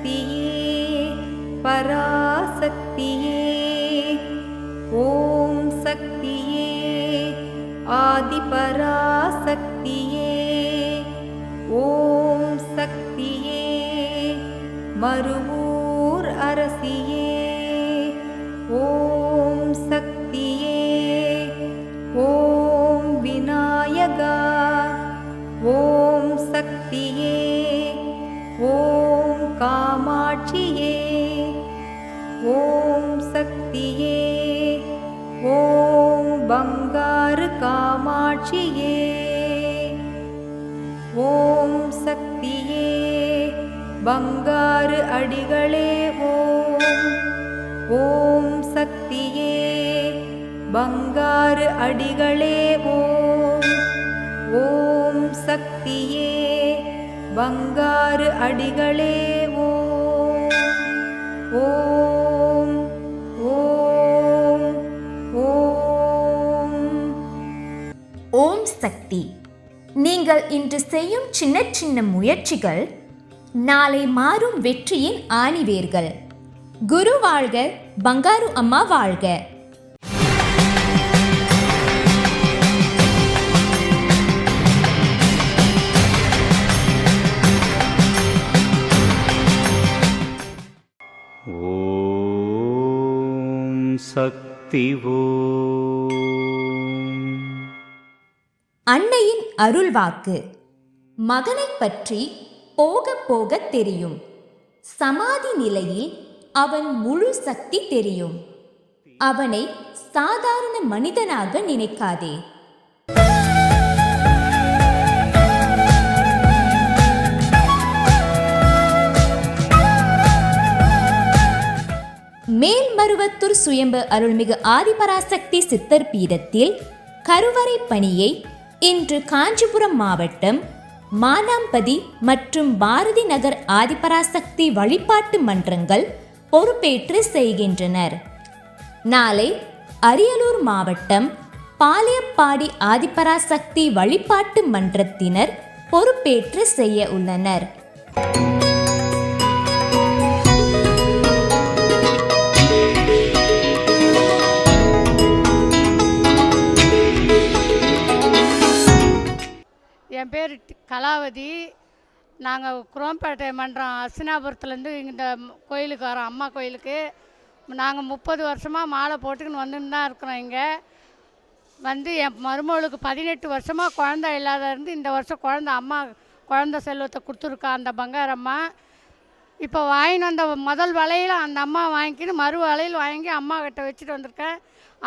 शक्तिये पराशक्तिये ॐ शक्तिये आदिपराशक्तिये ॐ शक्ति मरुपूर् अरसि ॐ शक्ति ॐ विनायका ॐ शक्ति ஓம் சக்தியே ஓம் பங்காரு காமாட்சியே. ஓம் சக்தியே பங்காரு அடிகளே ஓம். ஓம் சக்தியே பங்காரு அடிகளே ஓம். ஓம் சக்தியே பங்காரு அடிகளே ஓம். ஓம் ஓம் ஓம். ஓம் சக்தி. நீங்கள் இன்று செய்யும் சின்ன சின்ன முயற்சிகள் நாளை மாறும் வெற்றியின் ஆணிவேர்கள். குரு வாழ்க பங்காரு அம்மா வாழ்க. சக்திவோ சக்தி அன்னையின் அருள்வாக்கு. மகனைப் பற்றி போக போக தெரியும். சமாதி நிலையில் அவன் முழு சக்தி தெரியும். அவனை சாதாரண மனிதனாக நினைக்காதே. சுயம்பு அருள்மிகு ஆதிபராசக்தி சித்தர் பீடத்தில் கருவறை பணியை இன்று காஞ்சிபுரம் மாவட்டம் மானாம்பதி மற்றும் பாரதி நகர் ஆதிபராசக்தி வழிபாட்டு மன்றங்கள் பொறுப்பேற்று செய்கின்றனர். நாளை அரியலூர் மாவட்டம் பாளையப்பாடி ஆதிபராசக்தி வழிபாட்டு மன்றத்தினர் பொறுப்பேற்று செய்ய உள்ளனர். என் பேர் கலாவதி. நாங்கள் குரோம்பேட்டை மன்றம் அசினாபுரத்துலேருந்து இந்த கோயிலுக்கு வரோம் அம்மா கோயிலுக்கு. நாங்கள் முப்பது வருஷமாக மாலை போட்டுக்கின்னு வந்துன்னு தான் இருக்கிறோம் இங்கே. வந்து என் மருமகளுக்கு பதினெட்டு வருஷமாக குழந்த இல்லாத இருந்து இந்த வருஷம் குழந்த அம்மா குழந்த செல்வத்தை கொடுத்துருக்கா அந்த பங்காரம்மா இப்போ வாங்கின்னு வந்த முதல் வலையில் அந்த அம்மா வாங்கிக்கின்னு மறு வலையில் வாங்கி அம்மா கிட்ட வச்சுட்டு வந்திருக்கேன்.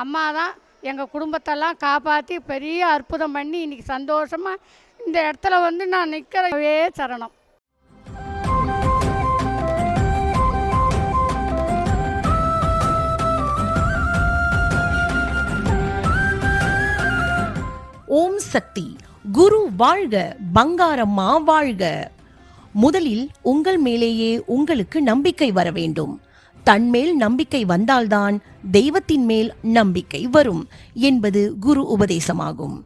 அம்மா தான் எங்கள் குடும்பத்தெல்லாம் காப்பாற்றி பெரிய அற்புதம் பண்ணி இன்றைக்கி சந்தோஷமாக இந்த இடத்துல வந்து நான் நிற்கிறவே சரணம். ஓம் சக்தி. குரு வாழ்க பங்காரம்மா வாழ்க. முதலில் உங்கள் மேலேயே உங்களுக்கு நம்பிக்கை வர வேண்டும். தன்மேல் நம்பிக்கை வந்தால்தான் தெய்வத்தின் மேல் நம்பிக்கை வரும் என்பது குரு உபதேசமாகும்.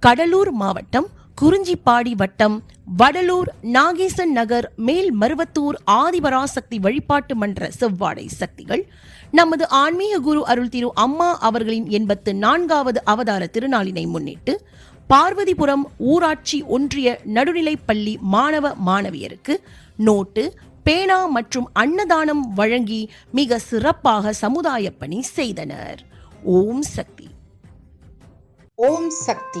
கடலூர் மாவட்டம் குறிஞ்சிப்பாடி வட்டம் வடலூர் நாகேசன் நகர் மேல் மருவத்தூர் ஆதிபராசக்தி வழிபாட்டு மன்ற செவ்வாடை சக்திகள். நமது ஆன்மீக குரு அருள் திரு அம்மா அவர்களின் எண்பத்து நான்காவது அவதார திருநாளினை முன்னிட்டு பார்வதிபுரம் ஊராட்சி ஒன்றிய நடுநிலைப்பள்ளி மாணவ மாணவியருக்கு நோட்டு பேனா மற்றும் அன்னதானம் வழங்கி மிக சிறப்பாக சமுதாய பணி செய்தனர். ஓம் சக்தி. ஓம் சக்தி.